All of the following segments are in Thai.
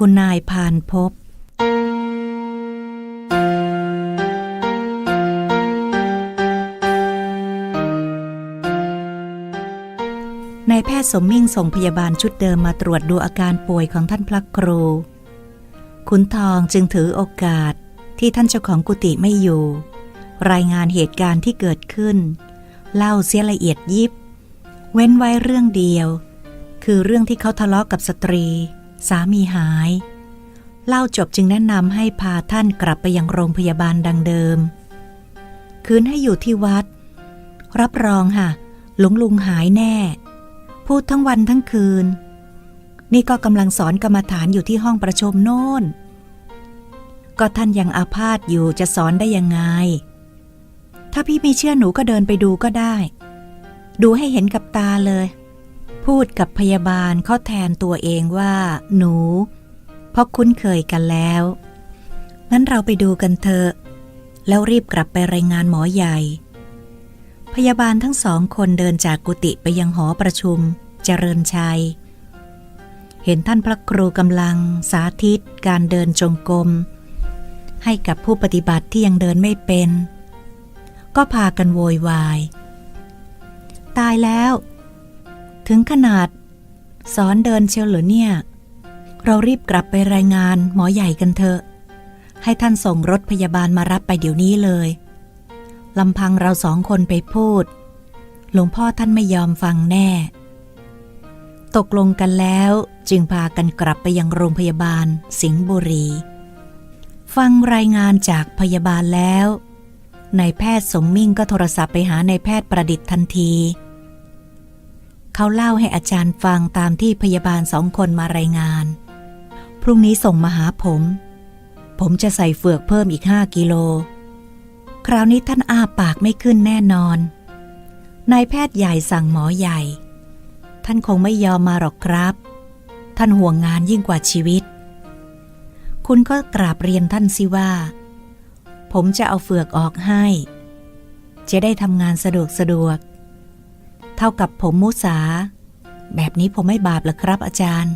คุณนายพานพบนายแพทย์สมมิ่งส่งพยาบาลชุดเดิมมาตรวจดูอาการป่วยของท่านพระครู ขุนทองจึงถือโอกาสที่ท่านเจ้าของกุฏิไม่อยู่ รายงานเหตุการณ์ที่เกิดขึ้น เล่าเสียละเอียดยิบ เว้นไว้เรื่องเดียว คือเรื่องที่เขาทะเลาะกับสตรี สามีหาย เล่าจบจึงแนะนำให้พาท่านกลับไปยังโรงพยาบาลดังเดิม คืนให้อยู่ที่วัด รับรองค่ะ หลวงลุงหายแน่ พูดทั้งวันทั้งคืน นี่ก็กำลังสอนกรรมฐานอยู่ที่ห้องประชุมโน่น ก็ท่านยังอาพาธอยู่จะสอนได้ยังไง ถ้าพี่ไม่เชื่อหนูก็เดินไปดูก็ได้ ดูให้เห็นกับตาเลย พูดกับพยาบาลเขาแทนตัวเองว่า หนู เพราะคุ้นเคยกันแล้ว งั้นเราไปดูกันเถอะ แล้วรีบกลับไปรายงานหมอใหญ่ พยาบาลทั้งสองคนเดินจากกุฏิไปยังหอประชุมเจริญชัย เห็นท่านพระครูกำลังสาธิตการเดินจงกรมให้กับผู้ปฏิบัติที่ยังเดินไม่เป็น ก็พากันโวยวาย ตายแล้ว ถึงขนาด สอนเดินเชียวหรือเนี่ย เรารีบกลับไปรายงานหมอใหญ่กันเถอะ ให้ท่านส่งรถพยาบาลมารับไปเดี๋ยวนี้เลยลำพังเราสองคนไปพูด หลวงพ่อท่านไม่ยอมฟังแน่ ตกลงกันแล้วจึงพากันกลับไปยังโรงพยาบาลสิงห์บุรี ฟังรายงานจากพยาบาลแล้วนายแพทย์สมมิ่งก็โทรศัพท์ไปหานายแพทย์ประดิษฐ์ทันที เขาเล่าให้อาจารย์ฟังตามที่พยาบาลสองคนมารายงาน พรุ่งนี้ส่งมาหาผม ผมจะใส่เฟือกเพิ่มอีกห้ากิโล คราวนี้ท่านอ้าปากไม่ขึ้นแน่นอน นายแพทย์ใหญ่สั่งหมอใหญ่ ท่านคงไม่ยอมมาหรอกครับ ท่านห่วงงานยิ่งกว่าชีวิต คุณก็กราบเรียนท่านสิว่า ผมจะเอาเฟือกออกให้ จะได้ทำงานสะดวกสะดวก เท่ากับผมมุสา แบบนี้ผมไม่บาปหรอครับอาจารย์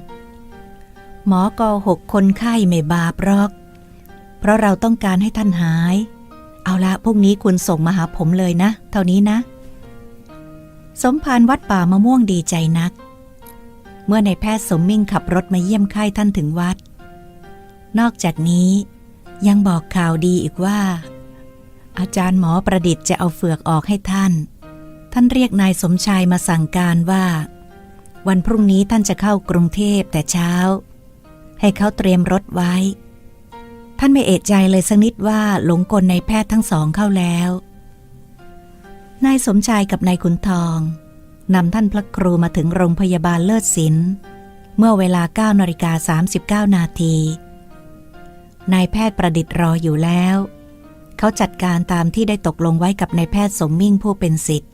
หมอก็หกคนไข้ไม่บาปหรอก เพราะเราต้องการให้ท่านหาย เอาละพรุ่งนี้คุณส่งมาหาผมเลยนะ เท่านี้นะ สมภารวัดป่ามะม่วงดีใจนัก เมื่อในแพทย์สมมิ่งขับรถมาเยี่ยมไข้ท่านถึงวัด นอกจากนี้ยังบอกข่าวดีอีกว่า อาจารย์หมอประดิษฐ์จะเอาเฟือกออกให้ท่าน ท่านเรียกนายสมชายมาสั่งการว่า วันพรุ่งนี้ท่านจะเข้ากรุงเทพแต่เช้า ให้เขาเตรียมรถไว้ ท่านไม่เอะใจเลยสักนิดว่าหลงกลในแพทย์ทั้งสองเข้าแล้ว นายสมชายกับนายขุนทองนำท่านพระครูมาถึงโรงพยาบาลเลิศศิลป์เมื่อเวลา9นาฬิกา39 นาทีนายแพทย์ประดิษฐ์รออยู่แล้ว เขาจัดการตามที่ได้ตกลงไว้กับนายแพทย์สมมิ่งผู้เป็นสิทธิ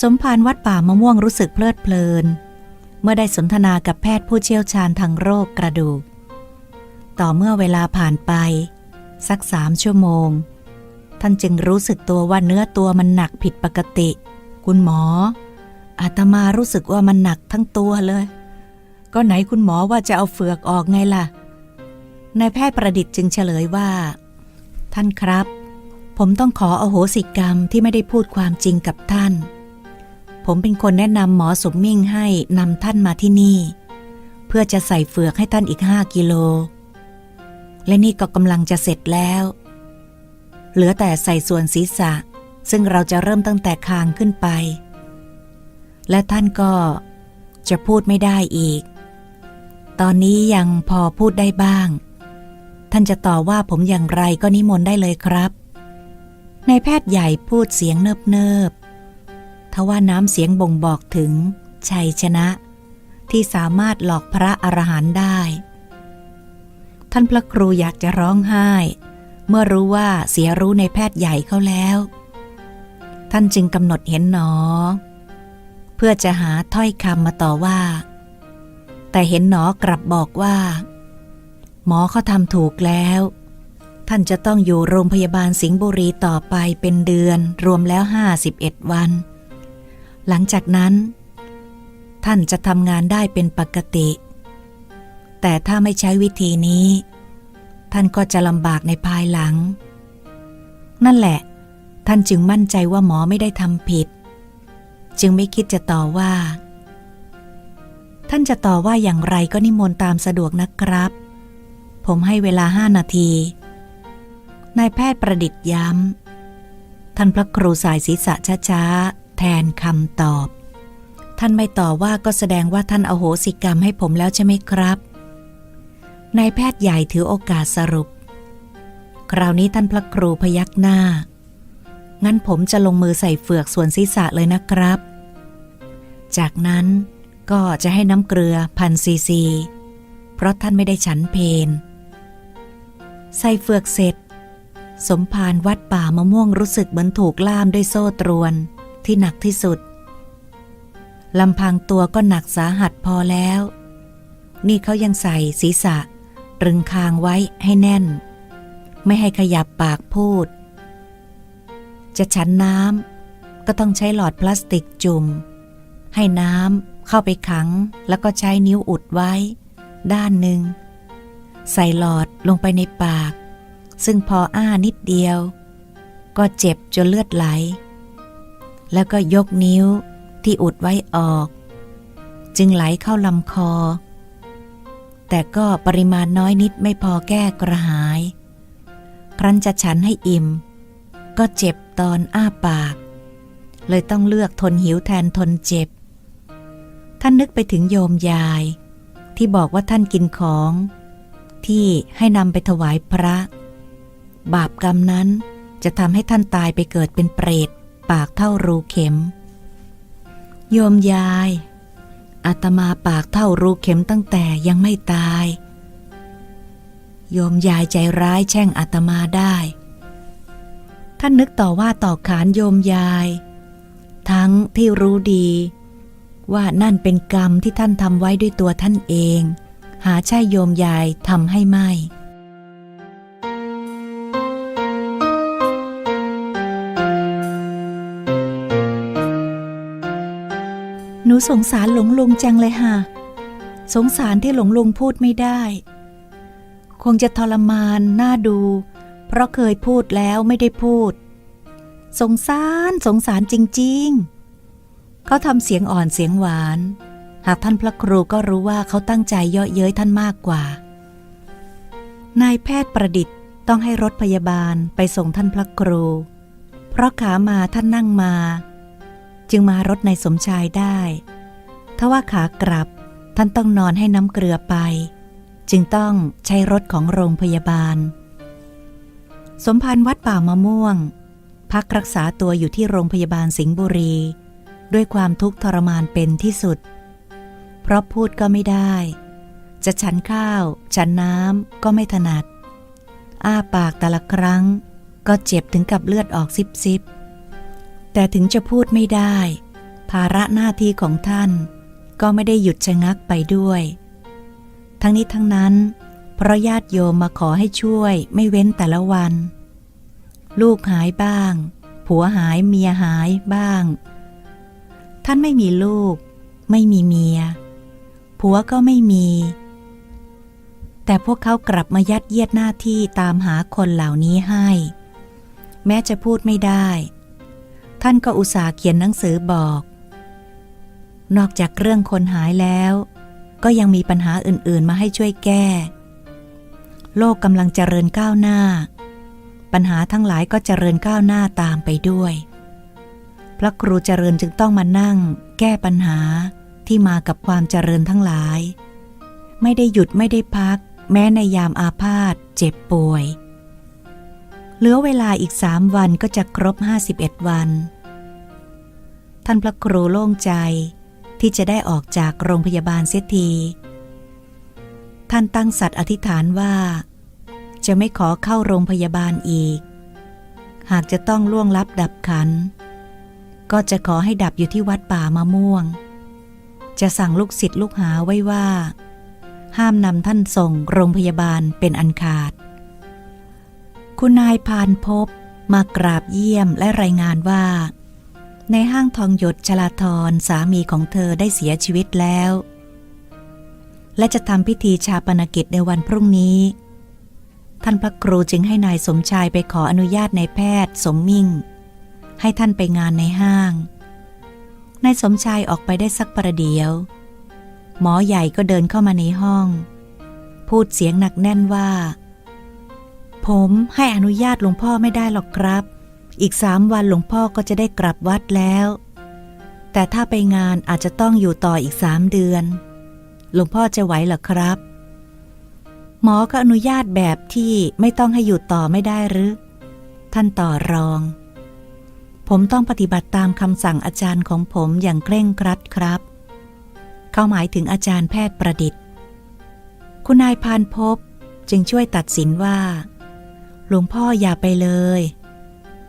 สมภารวัดป่ามะม่วงรู้สึกเพลิดเพลิน เมื่อได้สนทนากับแพทย์ผู้เชี่ยวชาญทางโรคกระดูก ต่อเมื่อเวลาผ่านไป สักสามชั่วโมง ท่านจึงรู้สึกตัวว่าเนื้อตัวมันหนักผิดปกติ คุณหมอ อาตมารู้สึกว่ามันหนักทั้งตัวเลย ก็ไหนคุณหมอว่าจะเอาเฟือกออกไงล่ะนายแพทย์ประดิษฐ์จึงเฉลยว่า ท่านครับ ผมต้องขออโหสิกรรมที่ไม่ได้พูดความจริงกับท่าน ผมเป็นคนแนะนำหมอสมมิ่งให้นำท่านมาที่นี่ เพื่อจะใส่เฟือกให้ท่านอีกห้ากิโล และนี่ก็กำลังจะเสร็จแล้ว เหลือแต่ใส่ส่วนศีรษะ ซึ่งเราจะเริ่มตั้งแต่คางขึ้นไป และท่านก็จะพูดไม่ได้อีก ตอนนี้ยังพอพูดได้บ้าง ท่านจะต่อว่าผมอย่างไรก็นิมนต์ได้เลยครับในายแพทย์ใหญ่พูดเสียงเนิบเนิบๆ ทว่าน้ำเสียงบ่งบอกถึง ชัยชนะ ที่สามารถหลอกพระอรหันต์ได้ ท่านพระครูอยากจะร้องไห้ เมื่อรู้ว่าเสียรู้ในแพทย์ใหญ่เขาแล้ว ท่านจึงกำหนดเห็นหนอ เพื่อจะหาถ้อยคำมาต่อว่า แต่เห็นหนอกลับบอกว่า หมอเขาทำถูกแล้วท่านจะต้องอยู่โรงพยาบาลสิงห์บุรีต่อไปเป็นเดือนรวมแล้ว 51 วัน หลังจากนั้น ท่านจะทำงานได้เป็นปกติ แต่ถ้าไม่ใช้วิธีนี้ ท่านก็จะลำบากในภายหลัง นั่นแหละ ท่านจึงมั่นใจว่าหมอไม่ได้ทำผิด จึงไม่คิดจะต่อว่า ท่านจะต่อว่าอย่างไรก็นิมนต์ตามสะดวกนะครับ ผมให้เวลาห้านาทีนายแพทย์ประดิษฐ์ย้ำท่านพระครูสายศีรษะช้าๆ แทนคำตอบ ท่านไม่ต่อว่าก็แสดงว่าท่านอโหสิกรรมให้ผมแล้วใช่ไหมครับนายแพทย์ใหญ่ถือโอกาสสรุป คราวนี้ท่านพระครูพยักหน้า งั้นผมจะลงมือใส่เฟือกส่วนศีรษะเลยนะครับ จากนั้นก็จะให้น้ำเกลือพันซีซี เพราะท่านไม่ได้ฉันเพน ใส่เฟือกเสร็จ สมภารวัดป่ามะม่วงรู้สึกเหมือนถูกล่ามด้วยโซ่ตรวน ที่หนักที่สุดลำพังตัวก็หนักสาหัสพอแล้ว นี่เขายังใส่ศีรษะตรึงคางไว้ให้แน่น ไม่ให้ขยับปากพูด จะฉันน้ำก็ต้องใช้หลอดพลาสติกจุ่ม ให้น้ำเข้าไปขังแล้วก็ใช้นิ้วอุดไว้ ด้านหนึ่ง ใส่หลอดลงไปในปาก ซึ่งพออ้านิดเดียว ก็เจ็บจนเลือดไหล แล้วก็ยกนิ้วที่อุดไว้ออก จึงไหลเข้าลำคอ แต่ก็ปริมาณน้อยนิดไม่พอแก้กระหาย ครั้นจะฉันให้อิ่ม ก็เจ็บตอนอ้าปาก เลยต้องเลือกทนหิวแทนทนเจ็บ ท่านนึกไปถึงโยมยาย ที่บอกว่าท่านกินของ ที่ให้นำไปถวายพระ บาปกรรมนั้นจะทำให้ท่านตายไปเกิดเป็นเปรต ปากเท่ารูเข็ม โยมยายอาตมาปากเท่ารูเข็มตั้งแต่ยังไม่ตาย โยมยายใจร้ายแช่งอาตมาได้ ท่านนึกต่อว่าต่อขานโยมยาย ทั้งที่รู้ดี ว่านั่นเป็นกรรมที่ท่านทำไว้ด้วยตัวท่านเอง หาใช่โยมยายทำให้ไม่ นูสงสารหลงลุงจังเลยค่ะ สงสารที่หลงลุงพูดไม่ได้ คงจะทรมานน่าดู เพราะเคยพูดแล้วไม่ได้พูด สงสารสงสารจริง ๆ เขาทำเสียงอ่อนเสียงหวาน หากท่านพระครูก็รู้ว่าเขาตั้งใจเยาะเย้ยท่านมากกว่า นายแพทย์ประดิษฐ์ต้องให้รถพยาบาลไปส่งท่านพระครู เพราะขามาท่านนั่งมา จึงมารถในสมชายได้ ทว่าขากลับท่านต้องนอนให้น้ำเกลือไป จึงต้องใช้รถของโรงพยาบาล สมภารวัดป่ามะม่วง พักรักษาตัวอยู่ที่โรงพยาบาลสิงห์บุรี ด้วยความทุกข์ทรมานเป็นที่สุด เพราะพูดก็ไม่ได้ จะฉันข้าว ฉันน้ำก็ไม่ถนัด อ้าปากแต่ละครั้ง ก็เจ็บถึงกับเลือดออกซิบซิบ แต่ถึงจะพูดไม่ได้ ภาระหน้าที่ของท่าน ก็ไม่ได้หยุดชะงักไปด้วย ทั้งนี้ทั้งนั้น เพราะญาติโยมมาขอให้ช่วยไม่เว้นแต่ละวัน ลูกหายบ้าง ผัวหายเมียหายบ้าง ท่านไม่มีลูก ไม่มีเมีย ผัวก็ไม่มี แต่พวกเขากลับมายัดเยียดหน้าที่ตามหาคนเหล่านี้ให้ แม้จะพูดไม่ได้ ท่านก็อุตส่าห์เขียนหนังสือบอก นอกจากเรื่องคนหายแล้ว ก็ยังมีปัญหาอื่นๆมาให้ช่วยแก้ โลกกำลังเจริญก้าวหน้า ปัญหาทั้งหลายก็เจริญก้าวหน้าตามไปด้วย พระครูเจริญจึงต้องมานั่ง แก้ปัญหาที่มากับความเจริญทั้งหลาย ไม่ได้หยุดไม่ได้พัก แม้ในยามอาพาธเจ็บป่วย เหลือเวลาอีกสามวันก็จะครบ 51 วัน ท่านพระครูโล่งใจที่จะได้ออกจากโรงพยาบาลเสียที ท่านตั้งสัตย์อธิษฐานว่า จะไม่ขอเข้าโรงพยาบาลอีก หากจะต้องล่วงลับดับขัน ก็จะขอให้ดับอยู่ที่วัดป่ามะม่วง จะสั่งลูกศิษย์ลูกหาไว้ว่า ห้ามนำท่านส่งโรงพยาบาลเป็นอันขาด คุณนายพานพบมากราบเยี่ยมและรายงานว่า ในห้างทองหยดชลาธรสามีของเธอได้เสียชีวิตแล้ว และจะทำพิธีชาปนกิจในวันพรุ่งนี้ ท่านพระครูจึงให้นายสมชายไปขออนุญาตนายแพทย์สมมิ่ง ให้ท่านไปงานในห้าง นายสมชายออกไปได้สักประเดี๋ยว หมอใหญ่ก็เดินเข้ามาในห้อง พูดเสียงหนักแน่นว่า ผมให้อนุญาตหลวงพ่อไม่ได้หรอกครับ อีกสามวันหลวงพ่อก็จะได้กลับวัดแล้ว แต่ถ้าไปงานอาจจะต้องอยู่ต่ออีกสามเดือน หลวงพ่อจะไหวหรอครับ หมอก็อนุญาตแบบที่ไม่ต้องให้อยู่ต่อไม่ได้หรือ ท่านต่อรอง ผมต้องปฏิบัติตามคำสั่งอาจารย์ของผมอย่างเคร่งครัดครับ เขาหมายถึงอาจารย์แพทย์ประดิษฐ์ คุณนายพานพบจึงช่วยตัดสินว่า หลวงพ่ออย่าไปเลย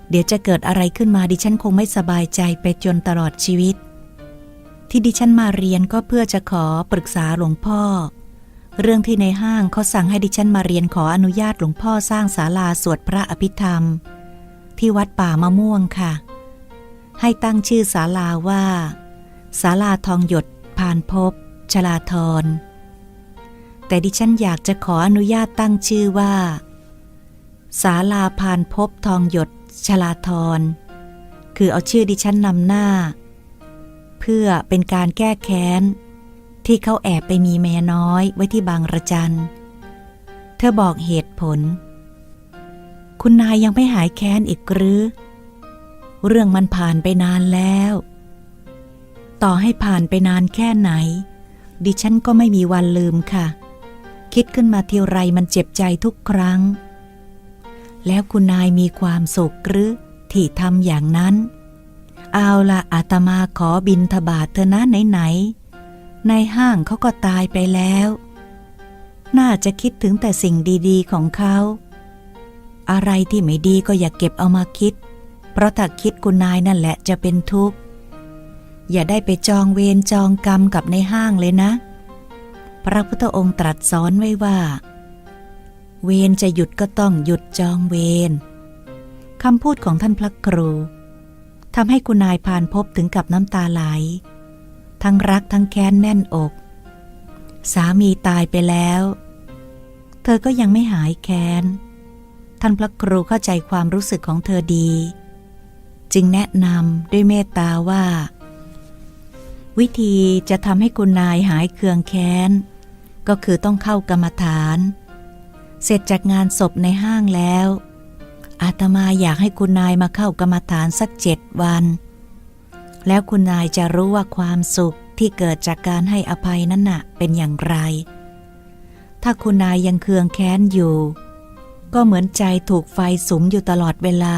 เดี๋ยวจะเกิดอะไรขึ้นมาดิฉันคงไม่สบายใจไปจนตลอดชีวิต ที่ดิฉันมาเรียนก็เพื่อจะขอปรึกษาหลวงพ่อ เรื่องที่ในห้างเขาสั่งให้ดิฉันมาเรียนขออนุญาตหลวงพ่อสร้างศาลาสวดพระอภิธรรม ที่วัดป่ามะม่วงค่ะ ให้ตั้งชื่อศาลาว่าศาลาทองหยดพานพบชลาธรแต่ดิฉันอยากจะขออนุญาตตั้งชื่อว่า ศาลาพานพบทองหยดชลาธรคือเอาชื่อดิฉันนำหน้า เพื่อเป็นการแก้แค้น ที่เขาแอบไปมีเมียน้อยไว้ที่บางระจัน เธอบอกเหตุผล คุณนายยังไม่หายแค้นอีกหรือ เรื่องมันผ่านไปนานแล้ว ต่อให้ผ่านไปนานแค่ไหน ดิฉันก็ไม่มีวันลืมค่ะ คิดขึ้นมาทีไรมันเจ็บใจทุกครั้ง แล้วคุณนายมีความสุขหรือที่ทำอย่างนั้น เอาละอาตมาขอบินทบาทเธอนะไหนๆในห้างเขาก็ตายไปแล้ว น่าจะคิดถึงแต่สิ่งดีๆของเขา อะไรที่ไม่ดีก็อย่าเก็บเอามาคิด เพราะถ้าคิดคุณนายนั่นแหละจะเป็นทุกข์ อย่าได้ไปจองเวรจองกรรมกับในห้างเลยนะ พระพุทธองค์ตรัสสอนไว้ว่า เวรจะหยุดก็ต้องหยุดจองเวรคำพูดของท่านพระครูทำให้คุณนายพานพบถึงกับน้ำตาไหล ทั้งรักทั้งแค้นแน่นอก สามีตายไปแล้ว เธอก็ยังไม่หายแค้น ท่านพระครูเข้าใจความรู้สึกของเธอดี จึงแนะนำด้วยเมตตาว่า วิธีจะทำให้คุณนายหายเคืองแค้น ก็คือต้องเข้ากรรมฐานเเสร็จจากงานศพในห้างแล้ว อาตมาอยากให้คุณนายมาเข้ากรรมฐานสักเจ็ดวัน แล้วคุณนายจะรู้ว่าความสุขที่เกิดจากการให้อภัยนั้นน่ะเป็นอย่างไร ถ้าคุณนายยังเคืองแค้นอยู่ ก็เหมือนใจถูกไฟสุมอยู่ตลอดเวลา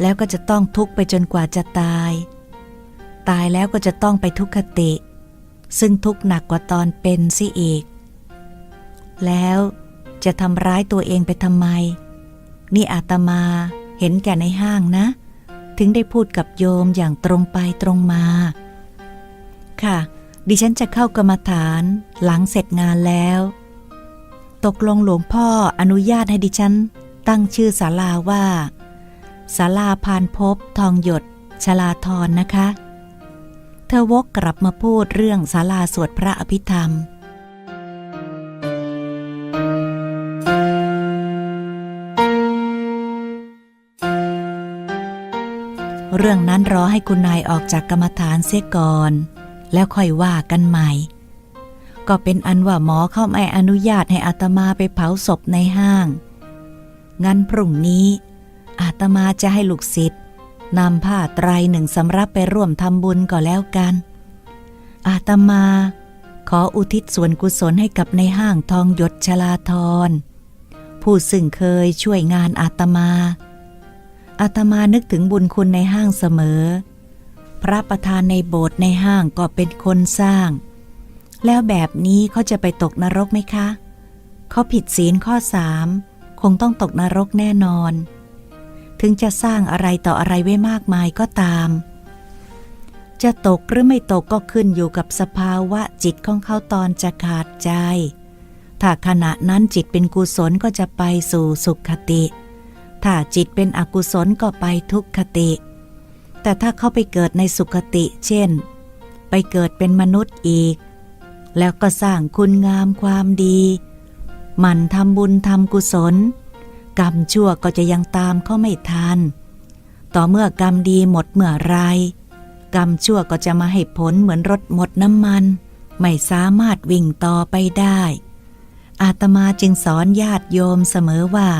แล้วก็จะต้องทุกข์ไปจนกว่าจะตาย ตายแล้วก็จะต้องไปทุกขติ ซึ่งทุกข์หนักกว่าตอนเป็นซิอีก แล้ว จะทำร้ายตัวเองไปทำไม นี่อาตมาเห็นแก่ในห้างนะ ถึงได้พูดกับโยมอย่างตรงไปตรงมา ค่ะ ดิฉันจะเข้ากรรมฐานหลังเสร็จงานแล้ว ตกลงหลวงพ่ออนุญาตให้ดิฉัน ตั้งชื่อศาลาว่าศาลาพานพบ ทองหยดชลาธรนะคะ เธอวกกลับมาพูดเรื่องศาลาสวดพระอภิธรรมเเรื่องนั้นรอให้คุณนายออกจากกรรมฐานเสียก่อน แล้วค่อยว่ากันใหม่ ก็เป็นอันว่าหมอเข้าไม่อนุญาตให้อาตมาไปเผาศพในห้าง งั้นพรุ่งนี้ อาตมาจะให้ลูกศิษย์นำผ้าไตรหนึ่งสำรับไปร่วมทำบุญก็แล้วกัน อาตมา ขออุทิศส่วนกุศลให้กับในห้างทองหยดชลาธรผู้ซึ่งเคยช่วยงานอาตมา อาตมานึกถึงบุญคุณในห้างเสมอ พระประธานในโบสถ์ในห้างก็เป็นคนสร้าง แล้วแบบนี้เขาจะไปตกนรกไหมคะ เขาผิดศีลข้อสามคงต้องตกนรกแน่นอน ถึงจะสร้างอะไรต่ออะไรไว้มากมายก็ตาม จะตกหรือไม่ตกก็ขึ้นอยู่กับสภาวะจิตของเขาตอนจะขาดใจ ถ้าขณะนั้นจิตเป็นกุศลก็จะไปสู่สุขคติ ถ้าจิตเป็นอกุศลก็ไปทุกขติ แต่ถ้าเขาไปเกิดในสุขติ เช่น ไปเกิดเป็นมนุษย์อีก แล้วก็สร้างคุณงามความดีหมันทำบุญทำกุศล กรรมชั่วก็จะยังตามเขาไม่ทัน ต่อเมื่อกรรมดีหมดเมื่อไร กรรมชั่วก็จะมาให้ผลเหมือนรถหมดน้ำมัน ไม่สามารถวิ่งต่อไปได้ อาตมาจึงสอนญาติโยมเสมอว่า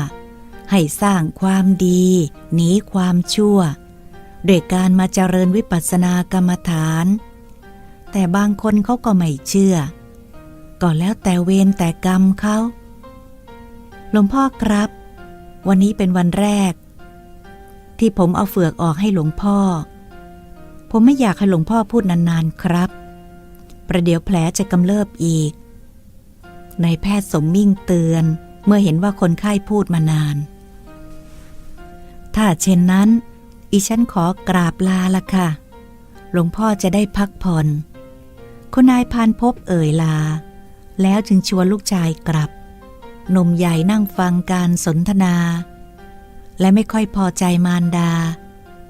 ให้สร้างความดี หนีความชั่วด้วยการมาเจริญวิปัสสนากรรมฐาน แต่บางคนเขาก็ไม่เชื่อ ก็แล้วแต่เวรแต่กรรมเขาหลวงพ่อครับ วันนี้เป็นวันแรก ที่ผมเอาเฟือกออกให้หลวงพ่อ ผมไม่อยากให้หลวงพ่อพูดนานๆครับ ประเดี๋ยวแผลจะกำเริบอีกนายแพทย์สมมิ่งเตือนเมื่อเห็นว่าคนไข้พูดมานาน ถ้าเช่นนั้น อีฉันขอกราบลาละค่ะ หลวงพ่อจะได้พักผ่อนคุณนายพานพบเอ่ยลา แล้วจึงชวนลูกชายกลับ หนุ่มใหญ่นั่งฟังการสนทนา และไม่ค่อยพอใจมารดา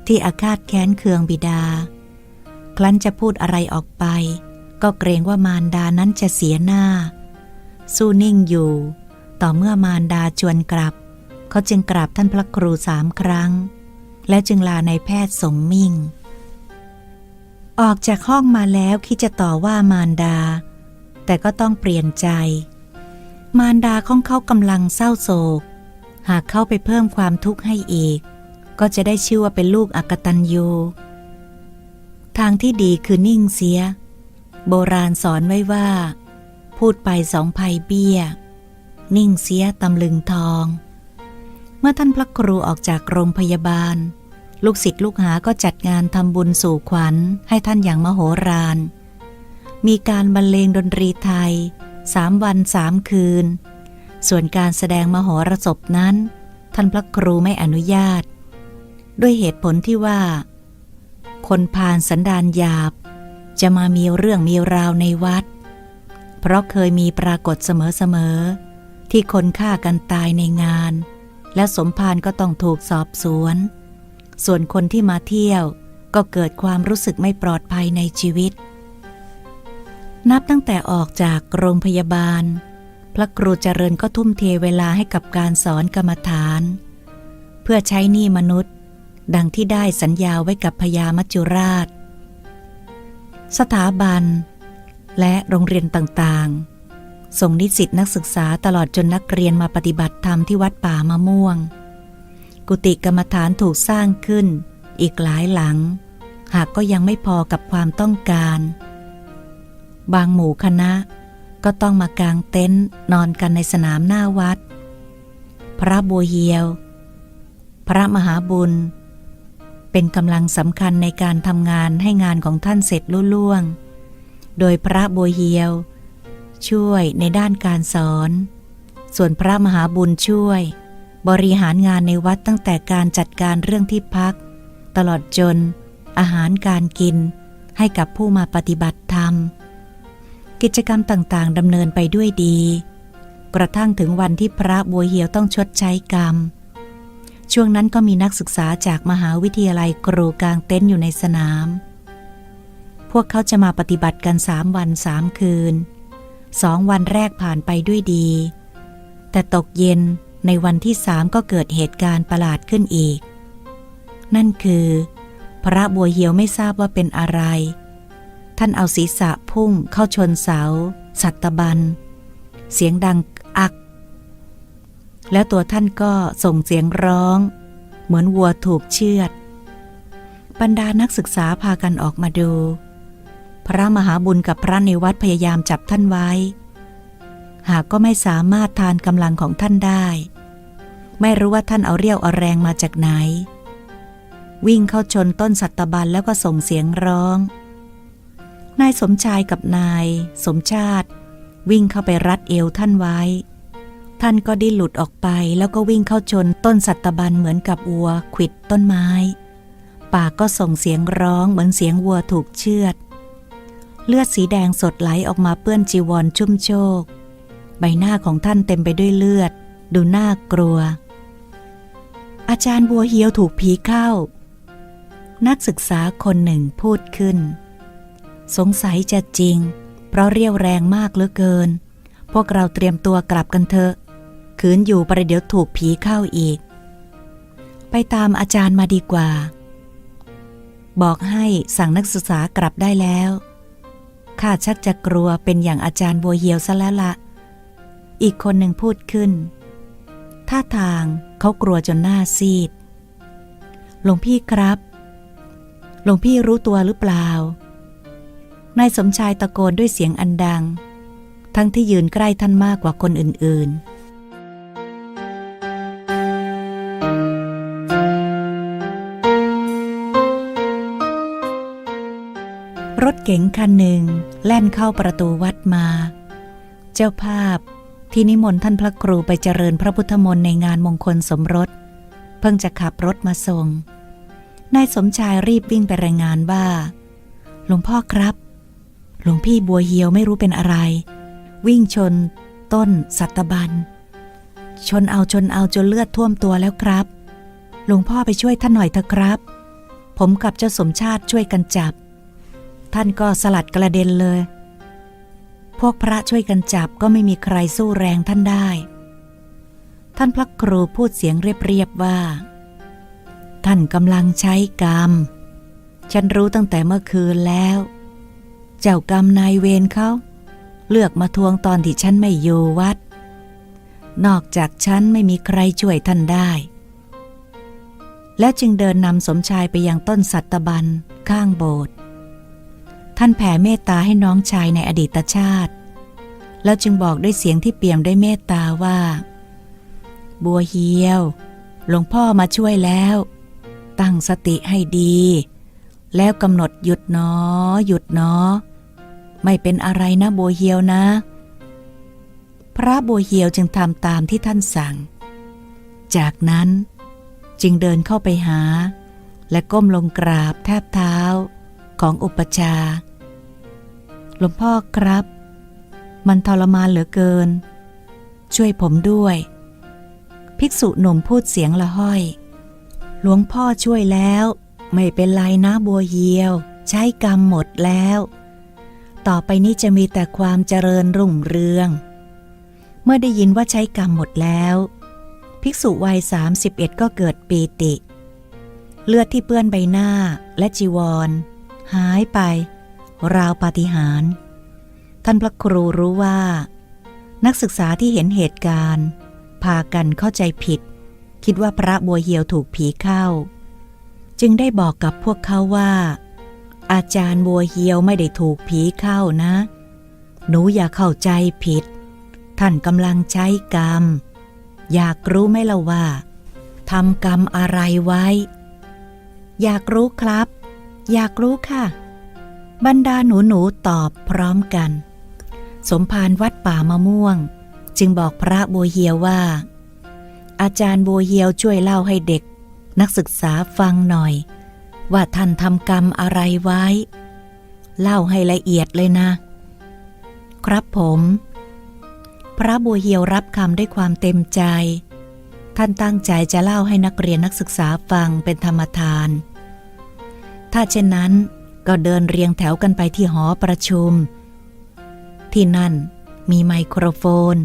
ที่อาฆาตแค้นเคืองบิดา ครั้นจะพูดอะไรออกไป ก็เกรงว่ามารดานั้นจะเสียหน้า สู้นิ่งอยู่ ต่อเมื่อมารดาชวนกลับ เขาจึงกราบท่านพระครูสามครั้ง และจึงลาในายแพทย์สมมิ่ง ออกจากห้องมาแล้วคิดจะต่อว่ามารดา แต่ก็ต้องเปลี่ยนใจ มารดาของเขากำลังเศร้าโศก หากเข้าไปเพิ่มความทุกข์ให้อีก ก็จะได้ชื่อว่าเป็นลูกอกตัญญูทางที่ดีคือนิ่งเสีย โบราณสอนไว้ว่า พูดไปสองภัยเบี้ย นิ่งเสียตำลึงทอง มื่อท่านพระครูออกจากโรงพยาบาล ลูกศิษย์ลูกหาก็จัดงานทำบุญสู่ขวัญให้ท่านอย่างมโหฬารมีการบรรเลงดนตรีไทยสามวันสามคืน ส่วนการแสดงมโหรสพนั้น ท่านพระครูไม่อนุญาต ด้วยเหตุผลที่ว่า คนพาลสันดานหยาบ จะมามีเรื่องมีราวในวัด เพราะเคยมีปรากฏเสมอๆที่คนฆ่ากันตายในงาน และสมภารก็ต้องถูกสอบสวน ส่วนคนที่มาเที่ยวก็เกิดความรู้สึกไม่ปลอดภัยในชีวิต นับตั้งแต่ออกจากโรงพยาบาล พระครูเจริญก็ทุ่มเทเวลาให้กับการสอนกรรมฐาน เพื่อใช้หนี้มนุษย์ ดังที่ได้สัญญาไว้กับพญามัจจุราช สถาบัน และโรงเรียนต่างๆ ส่งนิสิตนักศึกษาตลอดจนนักเรียนมาปฏิบัติธรรมที่วัดป่ามะม่วง กุฏิกรรมฐานถูกสร้างขึ้น อีกหลายหลัง หากก็ยังไม่พอกับความต้องการ บางหมู่คณะ ก็ต้องมากางเต็นท์นอนกันในสนามหน้าวัด พระบัวเฮียว พระมหาบุญ เป็นกำลังสำคัญในการทำงานให้งานของท่านเสร็จลุล่วง โดยพระบัวเฮียว ช่วยในด้านการสอน ส่วนพระมหาบุญช่วย บริหารงานในวัดตั้งแต่การจัดการเรื่องที่พัก ตลอดจน อาหารการกิน ให้กับผู้มาปฏิบัติธรรม กิจกรรมต่างๆดำเนินไปด้วยดี กระทั่งถึงวันที่พระบัวเหียวต้องชดใช้กรรม ช่วงนั้นก็มีนักศึกษาจากมหาวิทยาลัยกรูกลางเต็นท์อยู่ในสนาม พวกเขาจะมาปฏิบัติกันสามวันสามคืน สองวันแรกผ่านไปด้วยดี แต่ตกเย็นในวันที่สามก็เกิดเหตุการณ์ประหลาดขึ้นอีก นั่นคือ พระบัวเหียวไม่ทราบว่าเป็นอะไร ท่านเอาศีรษะพุ่งเข้าชนเสา สัตบัน เสียงดังอัก แล้วตัวท่านก็ส่งเสียงร้อง เหมือนวัวถูกเชือด บรรดานักศึกษาพากันออกมาดู พระมหาบุญกับพระในวัดพยายามจับท่านไว้ หากก็ไม่สามารถทานกำลังของท่านได้ ไม่รู้ว่าท่านเอาเรี่ยวเอาแรงมาจากไหน วิ่งเข้าชนต้นสัตบันแล้วก็ส่งเสียงร้อง นายสมชายกับนาย สมชาติ วิ่งเข้าไปรัดเอวท่านไว้ ท่านก็ดิ้นหลุดออกไปแล้วก็วิ่งเข้าชนต้นสัตบันเหมือนกับวัวขวิดต้นไม้ ปากก็ส่งเสียงร้องเหมือนเสียงวัวถูกเชือด เลือดสีแดงสดไหลออกมาเปื้อนจีวรชุ่มโชก ใบหน้าของท่านเต็มไปด้วยเลือด ดูน่ากลัว อาจารย์บัวเฮียวถูกผีเข้า นักศึกษาคนหนึ่งพูดขึ้น สงสัยจะจริง เพราะเรียวแรงมากเหลือเกิน พวกเราเตรียมตัวกลับกันเถอะขืนอยู่ประเดี๋ยวถูกผีเข้าอีก ไปตามอาจารย์มาดีกว่า บอกให้สั่งนักศึกษากลับได้แล้ว ข้าชักจะกลัวเป็นอย่างอาจารย์บัวเหียวซะแล้วละ อีกคนหนึ่งพูดขึ้น ท่าทางเขากลัวจนหน้าซีด หลวงพี่ครับ หลวงพี่รู้ตัวหรือเปล่า นายสมชายตะโกนด้วยเสียงอันดัง ทั้งที่ยืนใกล้ท่านมากกว่าคนอื่นๆ รถเก๋งคันหนึ่งแล่นเข้าประตูวัดมา เจ้าภาพที่นิมนต์ท่านพระครูไปเจริญพระพุทธมนต์ในงานมงคลสมรส เพิ่งจะขับรถมาส่ง นายสมชายรีบวิ่งไปรายงานว่าหลวงพ่อครับ หลวงพี่บัวเหียวไม่รู้เป็นอะไร วิ่งชน ต้น สัตบัน ชนเอาชนเอาจนเลือดท่วมตัวแล้วครับ หลวงพ่อไปช่วยท่านหน่อยเถอะครับ ผมกับเจ้าสมชาติช่วยกันจับ ท่านก็สลัดกระเด็นเลย พวกพระช่วยกันจับก็ไม่มีใครสู้แรงท่านได้ ท่านพระครูพูดเสียงเรียบๆว่า ท่านกำลังใช้กรรม ฉันรู้ตั้งแต่เมื่อคืนแล้ว เจ้ากรรมนายเวรเขาเลือกมาทวงตอนที่ฉันไม่อยู่วัด นอกจากฉันไม่มีใครช่วยท่านได้ แล้วจึงเดินนำสมชายไปยังต้นสัตบันข้างโบสถ์ ท่านแผ่เมตตาให้น้องชายในอดีตชาติ แล้วจึงบอกด้วยเสียงที่เปี่ยมด้วยเมตตาว่า บัวเหียว หลวงพ่อมาช่วยแล้ว ตั้งสติให้ดี แล้วกำหนดหยุดเนอ หยุดเนอ ไม่เป็นอะไรนะบัวเหียวนะ พระบัวเหียวจึงทำตามที่ท่านสั่ง จากนั้นจึงเดินเข้าไปหา และก้มลงกราบแทบเท้า ของอุปชา หลวงพ่อครับ มันทรมานเหลือเกิน ช่วยผมด้วย ภิกษุหนุ่มพูดเสียงละห้อย หลวงพ่อช่วยแล้ว ไม่เป็นไรนะบัวเหียว ใช้กรรมหมดแล้ว ต่อไปนี้จะมีแต่ความเจริญรุ่งเรือง เมื่อได้ยินว่าใช้กรรมหมดแล้ว ภิกษุวัยสามสิบเอ็ดก็เกิดปีติเลือดที่เปื้อนใบหน้าและจีวร หายไป ราวปาฏิหาริย์ท่านพระครูรู้ว่า นักศึกษาที่เห็นเหตุการณ์ พากันเข้าใจผิด คิดว่าพระบัวเหียวถูกผีเข้า จึงได้บอกกับพวกเขาว่า อาจารย์บัวเหียวไม่ได้ถูกผีเข้านะ หนูอย่าเข้าใจผิด ท่านกำลังใช้กรรม อยากรู้ไหมล่ะว่าทำกรรมอะไรไว้ อยากรู้ครับ อยากรู้ค่ะ บรรดาหนูหนูๆตอบพร้อมกัน สมภารวัดป่ามะม่วง จึงบอกพระโบเหียวว่า อาจารย์โบเหียวช่วยเล่าให้เด็ก นักศึกษาฟังหน่อย ว่าท่านทำกรรมอะไรไว้ เล่าให้ละเอียดเลยนะ ครับผม พระบัวเหียวรับคำด้วยความเต็มใจ ท่านตั้งใจจะเล่าให้นักเรียนนักศึกษาฟังเป็นธรรมทาน ถ้าเช่นนั้นก็เดินเรียงแถวกันไปที่หอประชุม ที่นั่นมีไมโครโฟน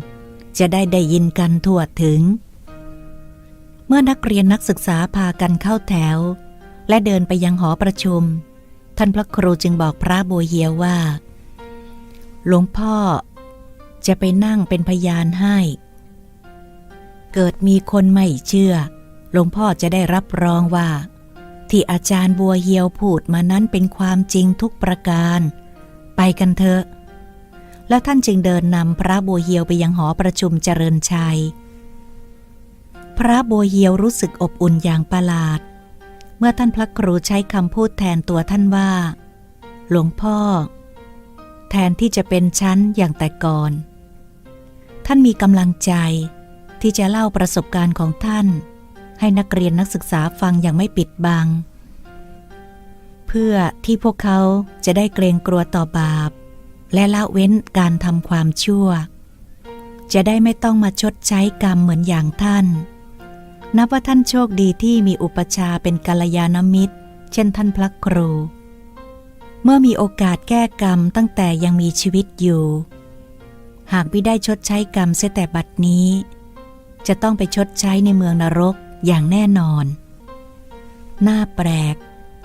จะได้ได้ยินกันทั่วถึง เมื่อนักเรียนนักศึกษาพากันเข้าแถว และเดินไปยังหอประชุม ท่านพระครูจึงบอกพระบัวเหียวว่า หลวงพ่อจะไปนั่งเป็นพยานให้ เกิดมีคนไม่เชื่อ หลวงพ่อจะได้รับรองว่า ที่อาจารย์บัวเหียวพูดมานั้นเป็นความจริงทุกประการ ไปกันเถอะ แล้วท่านจึงเดินนำพระบัวเหียวไปยังหอประชุมเจริญชัย พระบัวเหียวรู้สึกอบอุ่นอย่างประหลาด เมื่อท่านพระครูใช้คำพูดแทนตัวท่านว่า หลวงพ่อ แทนที่จะเป็นชั้นอย่างแต่ก่อน ท่านมีกำลังใจที่จะเล่าประสบการณ์ของท่าน ให้นักเรียนนักศึกษาฟังอย่างไม่ปิดบัง เพื่อที่พวกเขาจะได้เกรงกลัวต่อบาป และละเว้นการทำความชั่ว จะได้ไม่ต้องมาชดใช้กรรมเหมือนอย่างท่าน นับว่าท่านโชคดีที่มีอุปชาเป็นกัลยาณมิตร เช่นท่านพระครู เมื่อมีโอกาสแก้กรรมตั้งแต่ยังมีชีวิตอยู่ หากไม่ได้ชดใช้กรรมเสียแต่บัดนี้ จะต้องไปชดใช้ในเมืองนรก อย่างแน่นอน น่าแปลก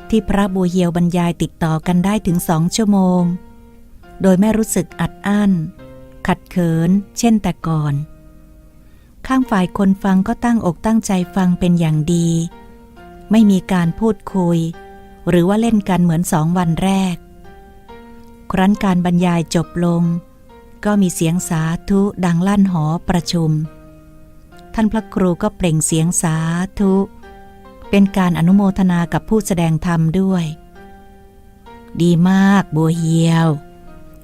ที่พระบัวเฮียวบรรยายติดต่อกันได้ถึงสองชั่วโมง โดยไม่รู้สึกอัดอั้น ขัดเขิน เช่นแต่ก่อน ข้างฝ่ายคนฟังก็ตั้งอกตั้งใจฟังเป็นอย่างดี ไม่มีการพูดคุย หรือว่าเล่นกันเหมือนสองวันแรก ครั้นการบรรยายจบลง ก็มีเสียงสาธุดังลั่นหอประชุม ท่านพระครูก็เปล่งเสียงสาธุ เป็นการอนุโมทนากับผู้แสดงธรรมด้วย ดีมากบัวเฮียว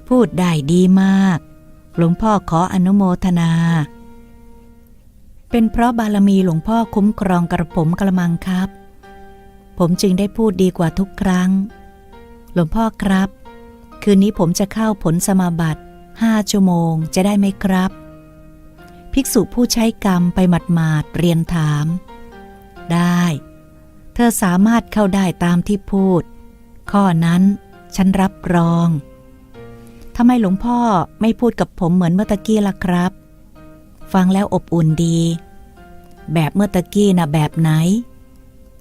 พูดได้ดีมาก หลวงพ่อขออนุโมทนา เป็นเพราะบารมีหลวงพ่อคุ้มครองกระผมกระมังครับ ผมจึงได้พูดดีกว่าทุกครั้ง หลวงพ่อครับ คืนนี้ผมจะเข้าผลสมาบัติห้าชั่วโมงจะได้ไหมครับ ภิกษุผู้ใช้กรรมไปหมาดเรียนถาม ได้ เธอสามารถเข้าได้ตามที่พูด ข้อนั้นฉันรับรองทำไมหลวงพ่อไม่พูดกับผมเหมือนเมื่อตะกี้ล่ะครับ ฟังแล้วอบอุ่นดี แบบเมื่อตะกี้นะแบบไหน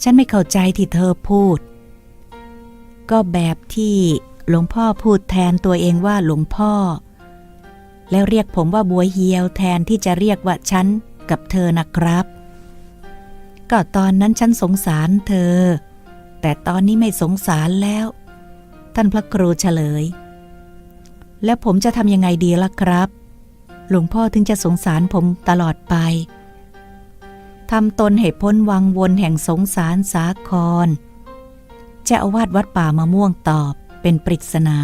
ฉันไม่เข้าใจที่เธอพูด ก็แบบที่หลวงพ่อพูดแทนตัวเองว่าหลวงพ่อ แล้วเรียกผมว่าบัวเฮียวแทนที่จะเรียกว่าฉันกับเธอนะครับ ก็ตอนนั้นฉันสงสารเธอ แต่ตอนนี้ไม่สงสารแล้ว ท่านพระครูเฉลย แล้วผมจะทำยังไงดีล่ะครับ หลวงพ่อถึงจะสงสารผมตลอดไปทำตนให้พ้นวังวนแห่งสงสารสาครเจ้าอาวาสวัดป่ามะม่วงตอบเป็นปริศนา